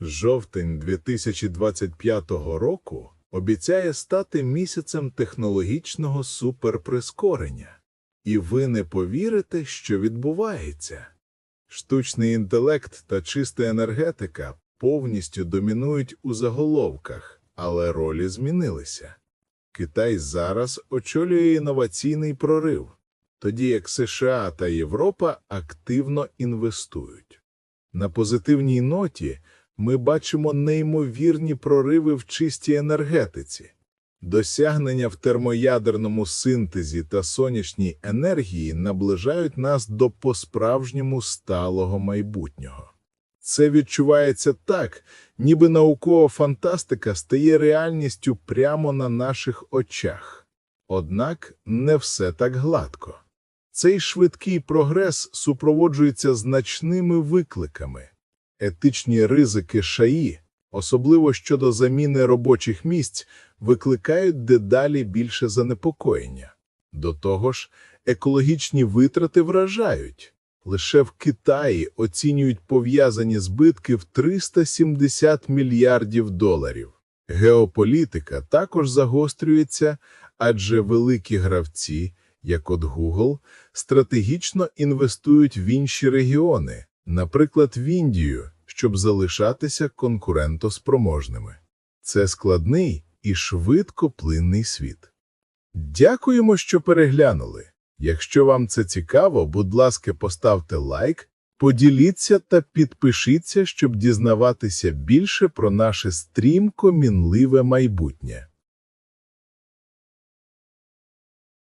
Жовтень 2025 року обіцяє стати місяцем технологічного суперприскорення. І ви не повірите, що відбувається. Штучний інтелект та чиста енергетика повністю домінують у заголовках, але ролі змінилися. Китай зараз очолює інноваційний прорив, тоді як США та Європа активно інвестують. На позитивній ноті ми бачимо неймовірні прориви в чистій енергетиці. Досягнення в термоядерному синтезі та сонячній енергії наближають нас до по-справжньому сталого майбутнього. Це відчувається так, ніби наукова фантастика стає реальністю прямо на наших очах. Однак не все так гладко. Цей швидкий прогрес супроводжується значними викликами. Етичні ризики ШАІ, особливо щодо заміни робочих місць, викликають дедалі більше занепокоєння. До того ж, екологічні витрати вражають. Лише в Китаї оцінюють пов'язані збитки в 370 мільярдів доларів. Геополітика також загострюється, адже великі гравці, як от Google, стратегічно інвестують в інші регіони, наприклад, в Індію, щоб залишатися конкурентоспроможними. Це складний і швидкоплинний світ. Дякуємо, що переглянули. Якщо вам це цікаво, будь ласка, поставте лайк, поділіться та підпишіться, щоб дізнаватися більше про наше стрімко мінливе майбутнє.